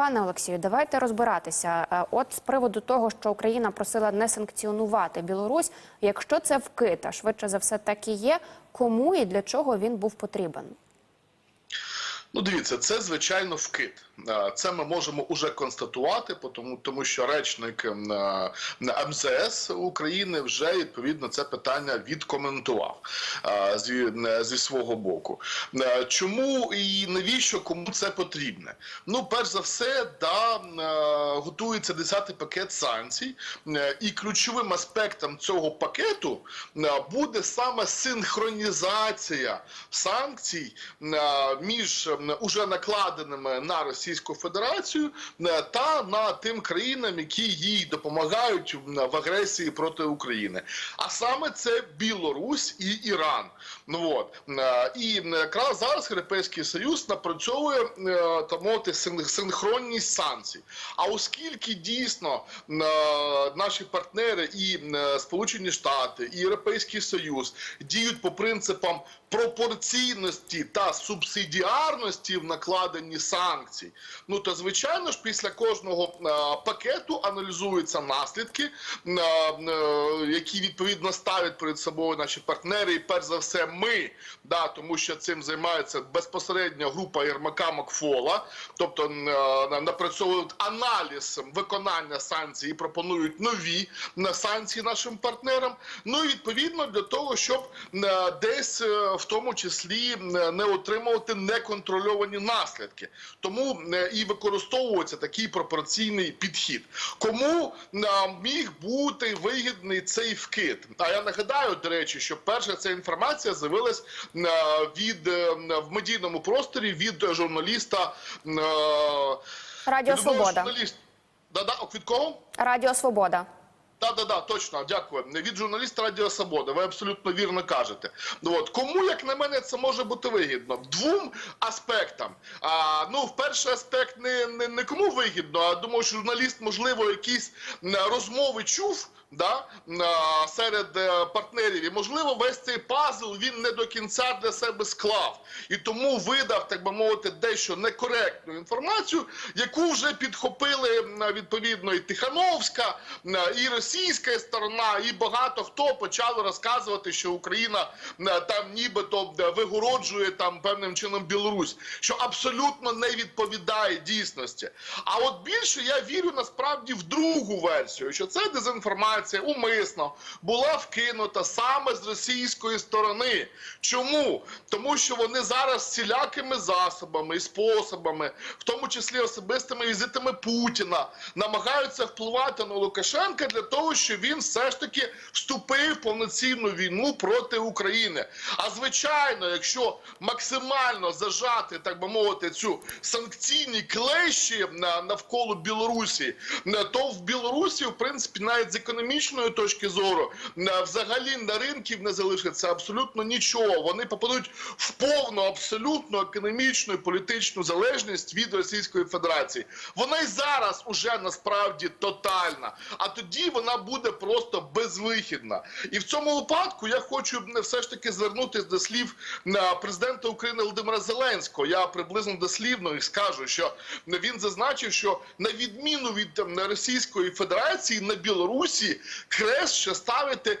Пане Олексію, давайте розбиратися. Е, От з приводу того, що Україна просила не санкціонувати Білорусь, якщо це вкид, а швидше за все так і є, кому і для чого він був потрібен? Ну, дивіться, це звичайно вкид. Е, Це ми можемо уже констатувати, тому, тому що речник е, МЗС України вже відповідно це питання відкоментував е, зі, зі свого боку. Чому і навіщо кому це потрібне? Ну, перш за все, да, готується 10-й пакет санкцій, і ключовим аспектом цього пакету буде саме синхронізація санкцій між уже накладеними на Російську Федерацію е, та на тим країнам, які їй допомагають в агресії проти України. А саме це Білорусь і Іран. Ну от Е, і якраз зараз Європейський Союз напрацьовує е, так мовити санкцій. А оскільки дійсно е, наші партнери і е, Сполучені Штати, і Європейський Союз діють по принципам пропорційності та субсидіарності в накладенні санкцій, ну то звичайно ж після кожного пакету аналізуються наслідки, які відповідно ставлять перед собою наші партнери, і перш за все ми, да, тому що цим займається безпосередньо група Єрмака Макфола, тобто напрацьовують аналіз виконання санкцій і пропонують нові санкції нашим партнерам. Ну і відповідно для того, щоб десь е, в тому числі не отримувати неконтрольовані наслідки. Тому і використовується такий пропорційний підхід. Кому міг бути вигідний цей вкид? А я нагадаю, до речі, що перша ця інформація з'явилась е, від е, в медійному просторі від журналіста е, Радіо Свобода. журналіста. Да-да, від кого? Радіо Свобода. Да, да, да, точно, дякую. Від журналіста Радіо Свобода. Ви абсолютно вірно кажете. Ну, От кому, як на мене, це може бути вигідно? Двом аспектам. А, ну, перший аспект не, не, не кому вигідно, а думаю, що журналіст, можливо, якісь розмови чув. Да, серед е, партнерів, і можливо, весь цей пазл він не до кінця для себе склав, і тому видав, так би мовити, дещо некоректну інформацію, яку вже підхопили відповідно і Тихановська, і російська сторона, і багато хто почали розказувати, що Україна там нібито м, вигороджує там певним чином Білорусь, що абсолютно не відповідає дійсності. А от більше я вірю насправді в другу версію, що це дезінформація умисно була вкинута саме з російської сторони. Чому? Тому що вони зараз всілякими засобами і способами, в тому числі особистими візитами Путіна, намагаються впливати на Лукашенка для того, щоб він все ж таки вступив в повноцінну війну проти України. А звичайно, якщо максимально зажати, так би мовити, цю санкційні клещі навколо Білорусі, то в Білорусі, в принципі, навіть з економічної точки зору, взагалі на ринків не залишиться абсолютно нічого. Вони попадуть в повну абсолютно економічну і політичну залежність від Російської Федерації. Вона й зараз уже насправді тотальна, а тоді вона буде просто безвихідна. І в цьому випадку я хочу все ж таки звернутися до слів на президента України Володимира Зеленського. Я приблизно дослівно і скажу, що він зазначив, що на відміну від м, Російської Федерації на Білорусі крест ще ставити е,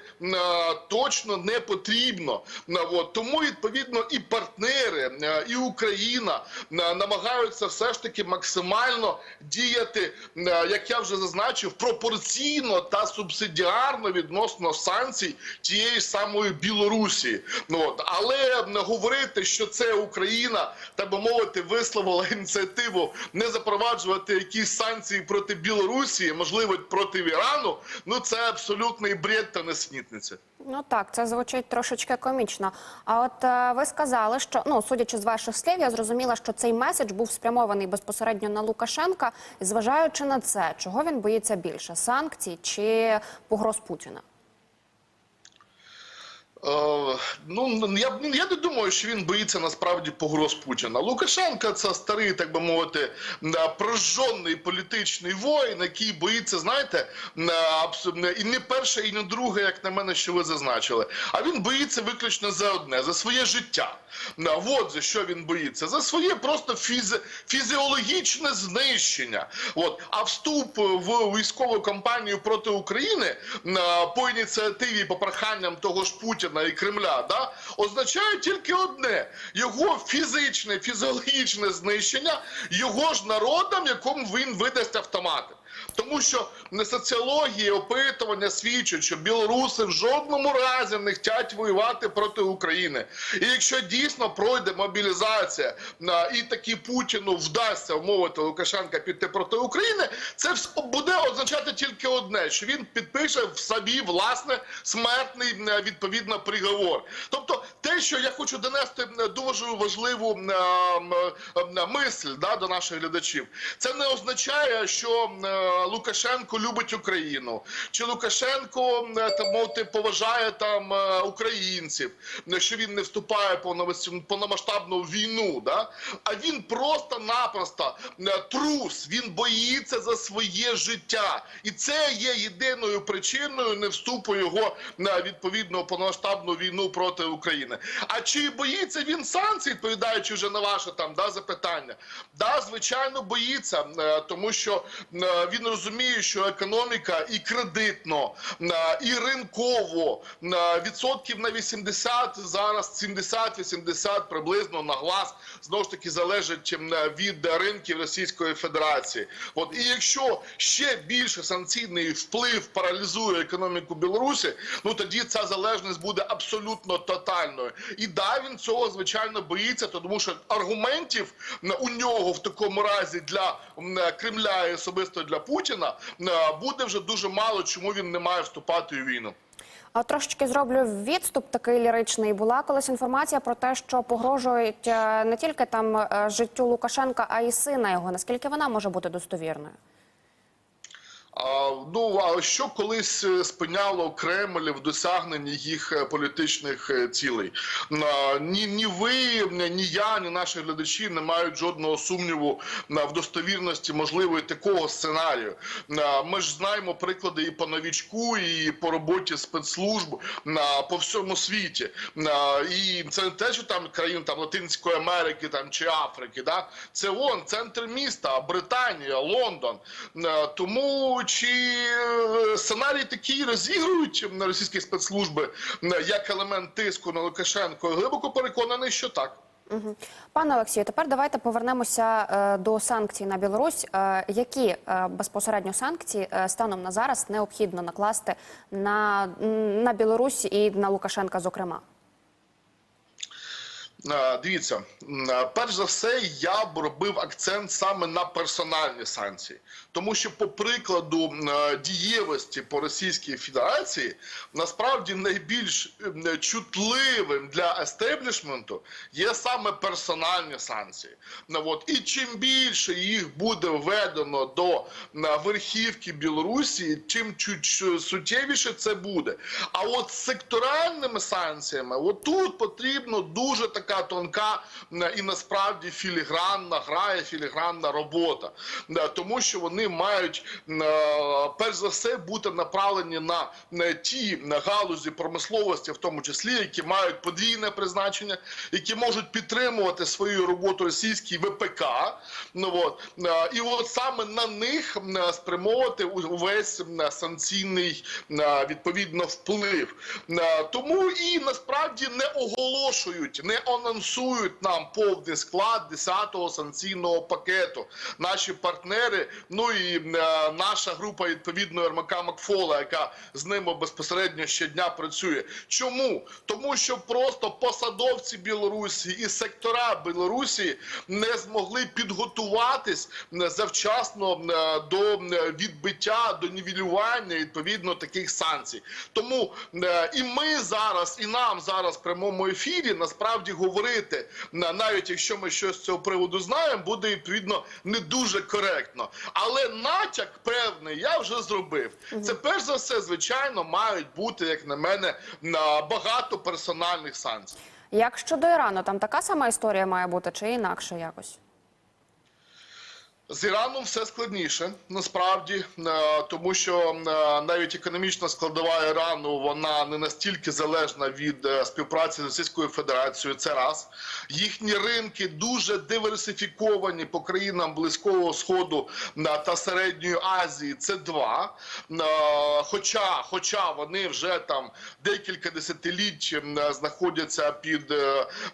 точно не потрібно. М, От. Тому відповідно і партнери, е, і Україна е, намагаються все ж таки максимально діяти, е, як я вже зазначив, пропорційно та субсидіарно відносно санкцій тієї самої Білорусі. От але говорити, що це Україна, так би мовити, висловила ініціативу не запроваджувати якісь санкції проти Білорусі, можливо, проти Ірану. Ну це абсолютний бред та несмітниця. Ну так, це звучить трошечки комічно. А от е, ви сказали, що ну судячи з ваших слів, я зрозуміла, що цей меседж був спрямований безпосередньо на Лукашенка. І зважаючи на це, чого він боїться більше санкцій чи погроз Путіна? Е, ну я я не думаю, що він боїться насправді погроз Путіна. Лукашенко це старий, так би мовити, прожжений політичний воїн, який боїться, знаєте, і не перше, і не друге, як на мене, що ви зазначили. А він боїться виключно за одне за своє життя. От за що він боїться, за своє просто фізи, фізіологічне знищення. От а вступ в військову кампанію проти України по ініціативі по проханням того ж Путіна і Кремля, да, означає тільки одне: його фізичне, фізіологічне знищення його ж народом, якому він видасть автомати. Тому що соціології, опитування свідчать, що білоруси в жодному разі не хочуть воювати проти України. І якщо дійсно пройде мобілізація і таки Путіну вдасться вмовити Лукашенка піти проти України, це буде означати тільки одне: що він підпише в собі власне смертний відповідно приговор. Тобто, те, що я хочу донести дуже важливу мисль до наших глядачів, це не означає, що Лукашенко любить Україну, чи Лукашенко мовити, поважає там е, українців, що він не вступає повномасштабну війну. Да? А він просто-напросто трус, він боїться за своє життя. І це є єдиною причиною не вступу його на відповідну повномасштабну війну проти України. А чи боїться він санкцій, відповідаючи вже на ваше там да, запитання? Да, звичайно, боїться, е, тому що е, він розуміє, що економіка і кредитно, е, і ринково е, відсотків на 80 зараз 70-80 приблизно на глаз знову ж таки залежить е, від ринків Російської Федерації. От і якщо ще більше санкційний вплив паралізує економіку Білорусі, ну тоді ця залежність буде абсолютно тотальною. І да, він цього звичайно боїться, тому що аргументів у нього в такому разі для Кремля і особисто для Путіна буде вже дуже мало, чому він не має вступати у війну. А трошечки зроблю відступ такий ліричний. Була колись інформація про те, що погрожують е, не тільки там е, життю Лукашенка, а й сина його. Наскільки вона може бути достовірною? Ну а що колись е, спиняло Кремль в досягненні їх е, політичних е, цілей? Ні, ні ви, ні я, ні наші глядачі не мають жодного сумніву в достовірності можливої такого сценарію. Ми ж знаємо приклади і по новічку, і по роботі спецслужб по всьому світі. І це не те, що там країн там Латинської Америки там чи Африки, да це он центр міста, Британія, Лондон. Тому чи е, сценарій такий розігрують на російські спецслужби е, як елемент тиску на Лукашенко? Глибоко переконаний, що так. Пане Олексію, тепер давайте повернемося е, до санкцій на Білорусь. Які безпосередньо санкції станом на зараз необхідно накласти на, на Білорусь і на Лукашенка, зокрема? Дивіться, перш за все, я б робив акцент саме на персональні санкції, тому що, по прикладу дієвості по Російській Федерації, насправді найбільш чутливим для естеблішменту є саме персональні санкції. Ну, от. І чим більше їх буде введено до верхівки Білорусі, чуть суттєвіше це буде. А от з секторальними санкціями, от тут потрібно дуже така тонка і насправді філігранна грає, філігранна робота, Е, тому що вони мають е, перш за все бути направлені на ті галузі промисловості, в тому числі, які мають подвійне призначення, які можуть підтримувати свою роботу російський ВПК. Ну от Е, і от саме на них спрямовувати увесь санкційний е, відповідно вплив. Е, Тому і насправді не оголошують, не анонсують нам повний склад 10-го санкційного пакету. Наші партнери, ну і е, наша група відповідно Ермака Макфола, яка з ними безпосередньо щодня працює. Чому? Тому що просто посадовці Білорусі і сектора Білорусі не змогли підготуватись е, завчасно е, до відбиття, до нівелювання відповідно таких санкцій. Тому і ми зараз, і нам зараз в прямому ефірі насправді говоримо. Говорити, на- навіть якщо ми щось з цього приводу знаємо, буде відповідно не дуже коректно. Але натяк певний я вже зробив. Це перш за все, звичайно, мають бути, як на мене, багато персональних санкцій. Як щодо Ірану, там така сама історія має бути чи інакше якось? З Іраном все складніше насправді, е, тому що е, навіть економічна складова Ірану вона не настільки залежна від е, співпраці з Російською Федерацією. Це раз їхні ринки дуже диверсифіковані по країнам Близького Сходу та Середньої Азії. Це два. Хоча, хоча вони вже там декілька десятиліть знаходяться під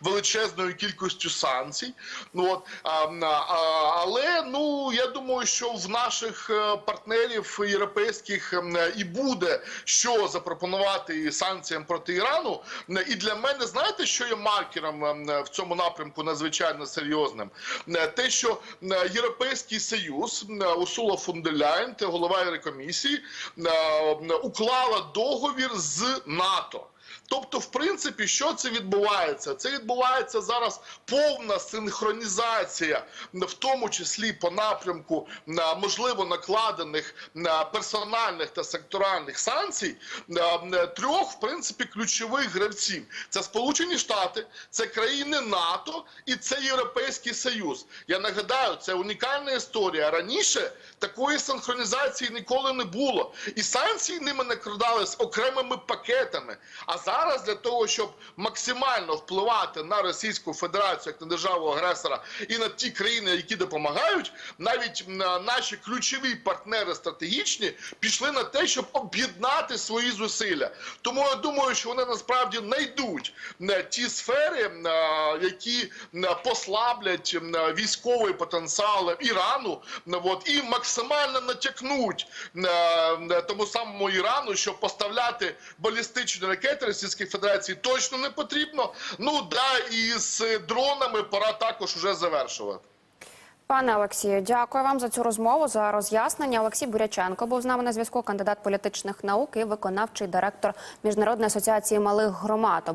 величезною кількістю санкцій. Ну от але ну я думаю, що в наших е, партнерів європейських і буде що запропонувати санкціям проти Ірану. І для мене знаєте, що є маркером в цьому напрямку надзвичайно серйозним? Те, що Європейський Союз Усула те голова Єврокомісії, уклала договір з НАТО. Тобто, в принципі, що це відбувається? Це відбувається зараз повна синхронізація, в тому числі по напрямку можливо накладених персональних та секторальних санкцій трьох, в принципі, ключових гравців: це Сполучені Штати, це країни НАТО і це Європейський Союз. Я нагадаю, це унікальна історія. Раніше такої синхронізації ніколи не було, і санкції ними накладались окремими пакетами. А зараз для того, щоб максимально впливати на Російську Федерацію як на державу агресора і на ті країни, які допомагають, навіть наші ключові партнери стратегічні пішли на те, щоб об'єднати свої зусилля. Тому я думаю, що вони насправді знайдуть ті сфери, які послаблять військовий потенціал Ірану, м, от, і максимально натякнуть тому самому Ірану, що поставляти балістичні ракети Російської Федерації точно не потрібно. Ну да, і з дронами пора також уже завершувати. Пане Олексію, дякую вам за цю розмову, за роз'яснення. Олексій Буряченко був з нами на зв'язку, кандидат політичних наук і виконавчий директор Міжнародної асоціації малих громад.